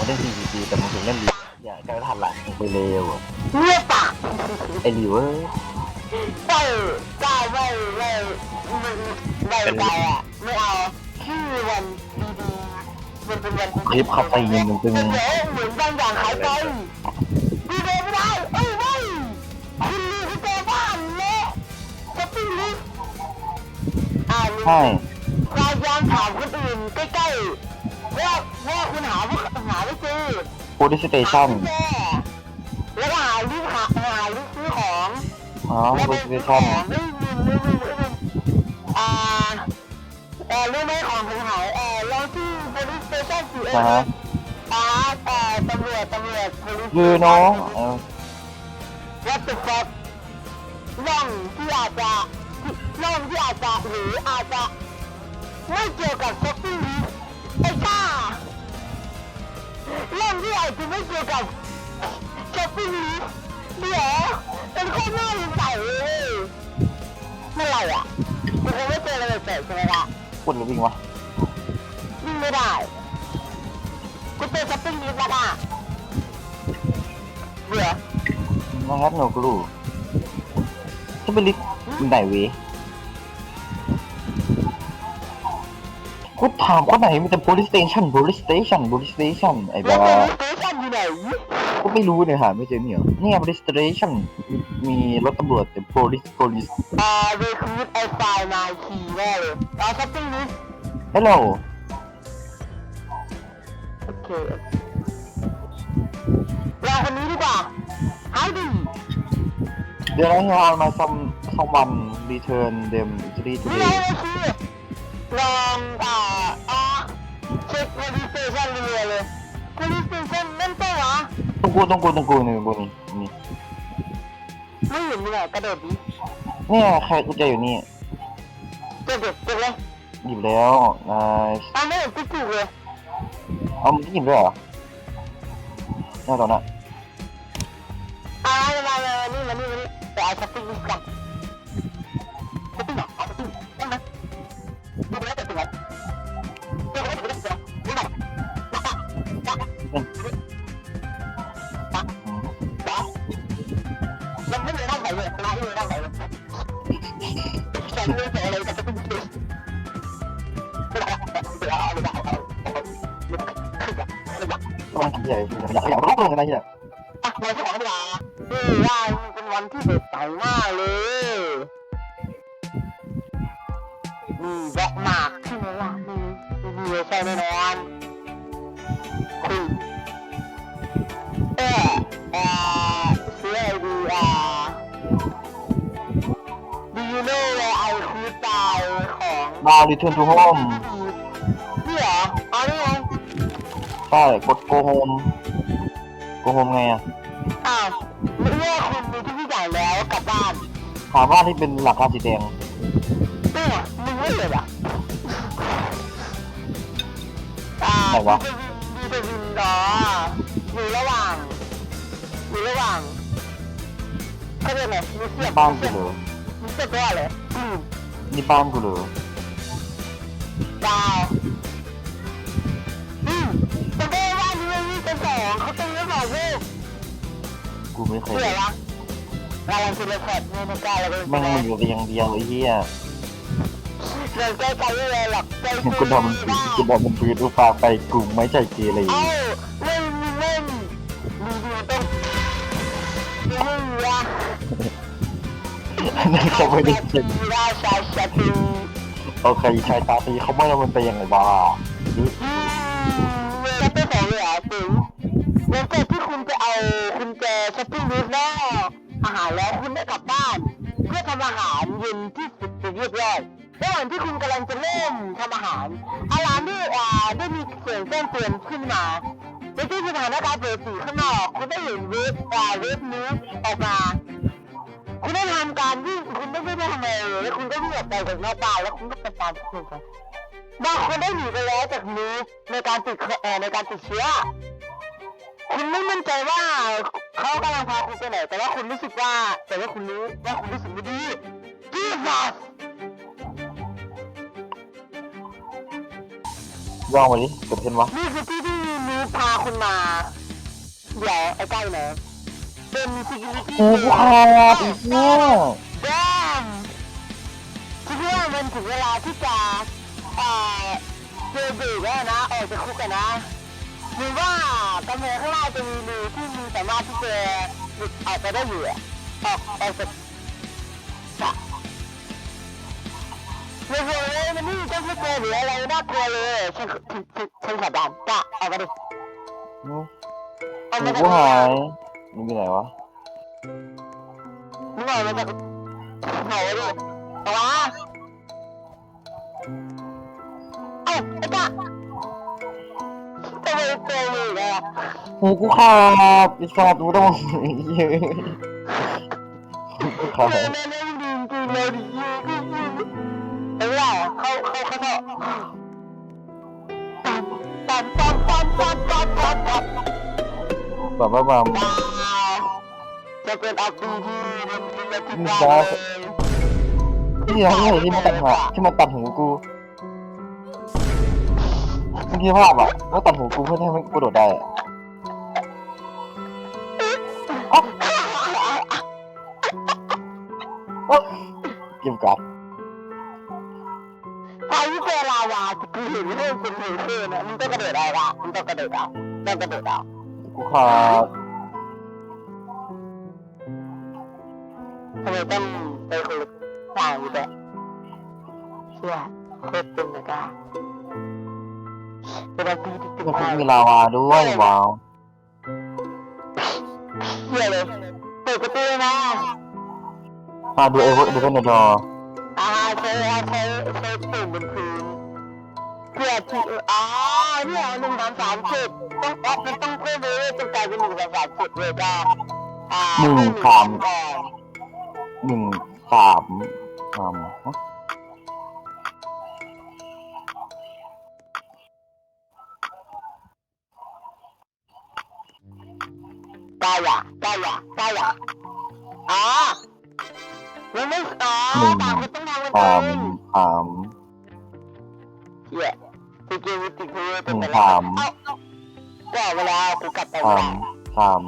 มันได้ PVP แต่มันถึงเล่นลีอย่าจะทันหลังไปเร็วอะเงียบปากไอ้หลิวเอ้ยไม่ได้ไม่ไม่ไม่ไม่ได้อะไม่เอาชื่อวันดีๆมันเป็นวันคลิปขับไปยิงมึงตึงเดี๋ยวเหมือนบางอย่างหายไปดีเดย์ไม่ได้เอ้ยไม่คุณลืมกุญแจบ้านเละจะปิ้งลิฟต์อ่าใช่พยายามถามคนอื่นใกล้ๆ ว่าว่าคุณหาว่าหาไม่เจอโพลิสเตชันหาไม่เจอแล้วก็หาลิฟต์หาหาลิฟต์ซื้อของอ๋อแล้วโพไปลิสเตซื้อขชัอนงไม่ลืมลืมลืมลืมอ่าเออรู้ไหมของผมหายเออลองที่ police station สิเอนะอฮะอ่าเออตำรวจตำรวจ police คือน้องเออ what the fuck ร่องที่อาจจะร่องที่อาจจะหรืออาจจะไม่เกี่ยวกับ shopping list ไอ้ก้าร่องที่อาจจะไม่เกี่ยวกับ shopping list เดี๋ยวเป็นข้อหน้าสงสัยเลยเมื่อไหร่อะกูคงไม่เจออะไรแปลกๆใช่ไหมล่ะพูดหรือวิ่งวะวิ่งไม่ได้ กูเจอ shopping list แล้วอะเบื่อนะครับหนูกรูจะไปลิฟต์มันไหนเว กูถามคนไหนมีแต่ police station police station police station ไอ้แล้วบ้า police station อยู่ไหนก็ไม่รู้เนี่ยหาไม่เจอเนี่ยเนี่ย police station มีรถตำรวจแต่ police police อ่า recruit ไอ้ไฟล์มาคีย์แน่เลยเอา shopping list hello โอเครอคนนี้ดีกว่า Howdy There I have my some someone return them three นี่ไง today ก็คือ ลองอ่าอ่าเช็ค police station เรือเลย police station นั่นตัวเหรอตรงกูตรงกูตรงกูนี่ตรงกูนี่นี่ไม่เห็นเลยกระโดดดิเนี่ยใครกูเจออยู่นี่เจ็บเด็กเจ็บเลยหยิบแล้วนายตอนไม่เห็นติ๊กถูกเลยเอามึงหยิบด้วยเหรอเนี่ยตอนนั้นอ่ามามามานี่มานี่มานี่ไปเอา shopping list กัน ยังไม่เลยนั่งไหนเลยนั่งเลยนั่งไหนเลยใส่เลยใส่อะไรกับ shopping list ต้องทำใหญ่อยากอยากรู้เรื่องอะไรเนี่ยอะมาที่ของเวลานี่ว่าเป็นวันที่เด็ดใสมากเลยนี่แวะมากใช่ไหมล่ะนี่นี่ใช่แน่นอน คุยเออเอ่อชื่ออะไรดีอ่า Do you know where I could buy ของมพี่เหรออ๋อนี่ไงใช่กด go home go home ไงอะอ้าวเมื่อคุณมีทุกอย่างแล้วกลับบ้านถามว่าที่เป็นหลักคาสีแดงตัวมึงไม่เลยอะอ่าไหนวะเดวิน ออยู่ระหว่างอยู่ระหว่างเขาเรียกไงมิเซียมบ้านกูเหรอมิเซียมแปลว่าอะไรอืมนี่บ้านกูเหรอดาวอืมแต่ได้ว่านี้มันมีเป็นสองเขาเป็นเรื่องของลูกกูไม่เคยเผื่อวะเราลองคิดเลยพอดในการเราเป็นแม่งมันอยู่แต่อย่างเดียวไอ้เหี้ยเราใกล้ๆเลยหรอกใจกูทำกูทำมันพื้นอุปาไปกูไม่ใจเกเรเอ้า นั่เขาไม่ได้เช่นราชาชาตูโอเคชายตาตีเขาไม่ได้มันไปยังไงบ้าหรืออืมจะเป็นของเหลือถึงหลังจากที่คุณจะเอาคุณแจช้อปปิ้งลิสต์แล้วอาหารแล้วคุณได้กลับบ้าน เพื่อทำอาหารเย็นที่สุดเรียบร้อยระหว่างที่คุณกำลังจะเริ่มทำอาหารอาหารที่อ่าได้มีเสียงแจ้งเตือนขึ้นมาในที่สถานการณ์ปกติข้างนอกคุณได้เห็นเวฟอ่าเวฟนี้ออกมา คุณได้ทำการวิ่งคุณไม่ได้ทำอะไรเลยแล้วคุณก็วิ่งออกไปจากหน้าบ้านแล้วคุณก็ไปตามที่คุณไปบางคนได้หนีไปแล้วจากนี้ในการติดเอ่อในการติดเชื้อ คุณไม่มั่นใจว่าเขากำลังพาคุณไปไหน แต่ว่าคุณรู้สึกว่า แต่ว่าคุณรู้ว่าคุณรู้สึกไม่ดีจีซัสย่องมาดิเกิดเช่นวะนี่คือที่ที่มีนูบพาคุณมา เดี๋ยวไอ้ใกล้เนอะ กูขาดอีกเนี่ยแดมคิดว่ามันถึงเวลาที่จะเอ่อเจอเด็กแล้วนะออกจากคุกกันนะหรือว่ากำแพงข้างล่างจะมีรูที่มีสามารถที่จะหลุดออกไปได้อยู่อะออกออกจากจะเรื่องเลยมันนี่ต้องไม่เจอหรืออะไรน่ากลัวเลยฉันฉันฉันฉันขับด่านจ้ะออกมาดิออกกูมาจากกูหาย มึงอยู่ไหนวะมึงออกมาจากไหนดิออกมาเอ้าไอ้จ้ะทำไมเจอมึงอะหูกูขาดไอ้สัตว์กูต้องเยอะกูขาเจดอแม่แม่ดีจริงเลยดิยูกูยูเอ้ยว่าเข้าเข้าเข้าเข้าตันตันตันตันตันตันตันแบบว่าแบบว้าว จะเป็นอัพดีที่มันเป็นที่บ้าเลยที่เราที่เห็นที่มันตัดหัวที่มันตัดหูกูเมื่อกี้ภาพอะว่าตัดหูกูเพื่อให้มันกระโดดได้อะเกี่ยวกับใครที่เจอลาวากูเห็นเรื่องเป็นเหตุการณ์นะมันต้องกระโดดได้ละมันต้องกระโดดเอาต้องกระโดดเอากูขาด ทำไมต้องไปคนละทางอยู่แบบเชื่อโคตรเป็นนะกาเวลาตีติ๊กมันมามีลาวาด้วยว้าวเชื่อเลยเปิดประตูมามาดูเอเวอร์ดูกันในจออ่าใช้ใช้ใช้ปุ่มบนพื้นเพื่อที่อ๋อเนี่ยหนึ่งสามสามเจ็ดต้องออกมันต้องเพิ่มเลยต้องกลายเป็นหนึ่งสามสามเจ็ดเลยจ้าอ่าหนึ่งสามก่อน หนึ่งสามสามฮะได้อะได้อะได้อะอ๋อมันไม่อ๋อต่างคนต้องทำกันสามเองสามเหี้ยสกิลวิติคือเป็นหไปนึ่งแล้วสามเอ้าเอ้าก็เวลากูกลับไปสาเวมลาสาม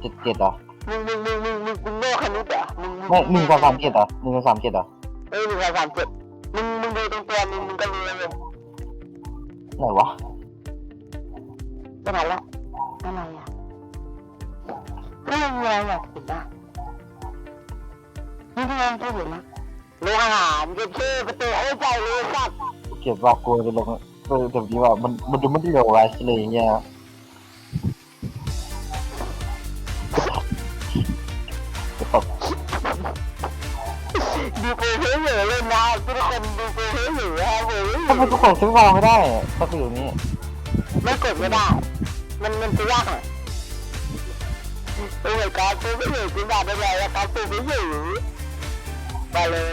เจ็ดเจ็ดอะ มึงมึงมึงมึงมึงมึงโง่คณิตเหรอมึงไม่หนึ่งสามสามเจ็ดอะหนึ่งสามเจ็ดอะเอ้ยหนึ่งสองสามเจ็ดมึงมึงดูตรงตัวมึงมึงก็รู้เลยไหนวะก็ไหนละอะไรอะไม่มีอะไรอยากเห็นนะนี่ทำไมจะเห็นนะโรงอาหารเก็บชื่อประตูโอ้ใจเลยสัตว์เก็บว่ากลัวจะลงเออแต่ดีว่ามันมันดูไม่ได้เร็วไรเลยเนี่ย ดูโปรเพย์อยู่เลยนะทุกคนดูโปรเพย์อยู่ฮะโว้ยทำไมทุกคนซื้อวางไม่ได้ก็คืออย่างนี้ไม่กดไม่ได้ มันมันจะยากหน่อยโอ้ยการตัวไม่อยู่จริงแบบไม่ได้แล้วการตัวไม่อยู่ไปเลย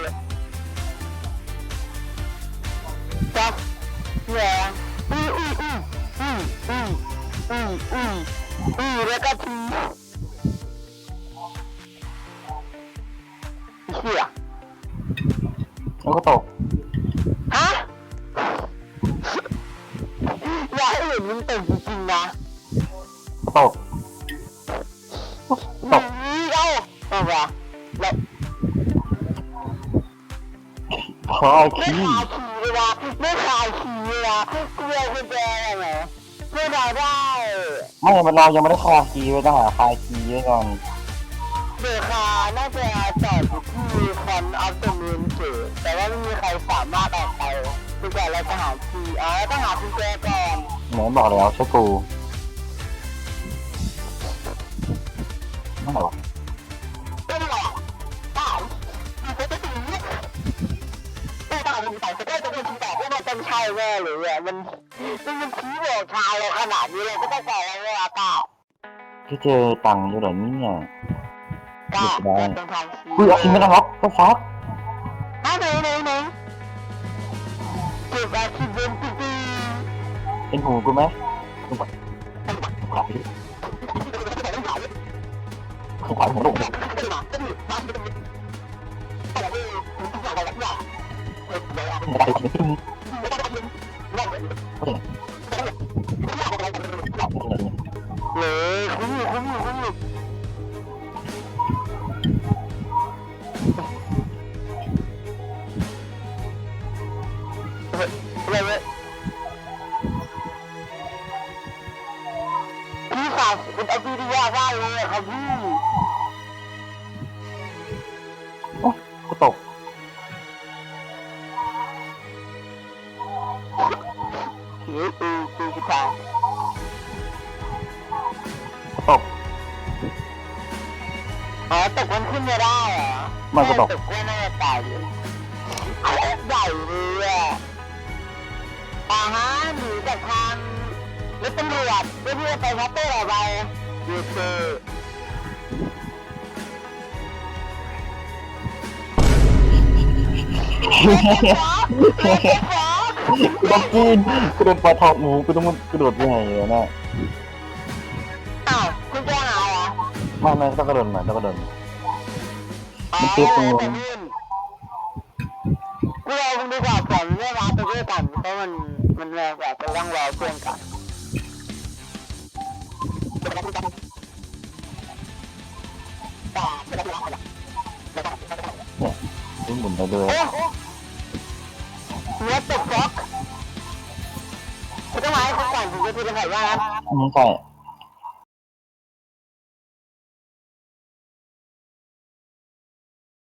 จับเนี่ยอุ้ยอุ้ยอุ้ยอุ้ยอุ้ยอุ้ยอุ้ยอุ้ยแล้วก็ทีเหี้ย แล้วก็ตกฮะอยากให้เห็นมึงเต็มจริงๆนะตกตกนี่เอ้าเอาวะแล้วพอไม่ขี้ขายขี่เลยวะไม่ขายขี่เลยวะกูเอากุญแจอะไรเพื่อเราได้ไม่มันเรายังไม่ได้คาคีไว้ต้องหาคาคีไว้ก่อน เดือคาน่าจะจอดอยู่ที่คอนออฟเดอะมูนเฉยแต่ว่าไม่มีใครสามารถออกไปกุญแจเราจะหาคีย์อ๋อต้องหากุญแจก่อนไหนบอกแล้วใช่กูไม่หรอไม่ได้หรอกได้มันจะเป็นอย่างนี้ไม่ได้มันใส่สเก็ตจะเป็นชี้แบบว่ามันเป็นใช่แน่หรืออะมันมันมันชี้บอกทางเราขนาดนี้เลยก็ต้องบอกแล้วว่าเปล่าที่เจอตังค์อยู่เหรอเนี่ย ก็เป็นทางชี้อุ้ยเอาคิมไม่ต้องล็อกก็ฟักฮะไหนไหนไหนเก็บอาชีพเป็นจริงเป็นหูกูไหมกูขวาไปดิกูขวาหัวลงไม่ได้ไม่ขึ้น เฮ้ยเฮ้ยเฮ้ยพี่สาวเป็นอภิริยะมากเลยอะครับพี่ก็ตกเฮ้ยกูกูกูตายก็ตก อ๋อตกมันขึ้นไม่ได้เหรอมันก็ตกตกก็น่าจะตายเลยโคตรใหญ่เลย อะอ่าฮะหนีจากทางรถตำรวจเพื่อที่จะไปพัตเตอร์อะไรยูทูบกูต้องกินกูโดนปลาทอดหมูกูต้องกระโดดยังไงอะนะอ้าวคุณจะหาเหรอไม่ไม่ต้องกระโดดมาต้องกระโดดมาอ๋อมันคือตรงนู้นแต่นู่นกูเอาคุณดีกว่าก่อนไม่รับไปด้วยกันเพราะมัน มันแรงกว่าไปว่างรอเพื่อนกันแต่ไม่ได้ไม่ได้ไม่ได้นี่หมุนได้ด้วยโอ้โห What the fuck คุณต้องมาให้เขาก่อนถึงจะพูดได้ว่าอืมใช่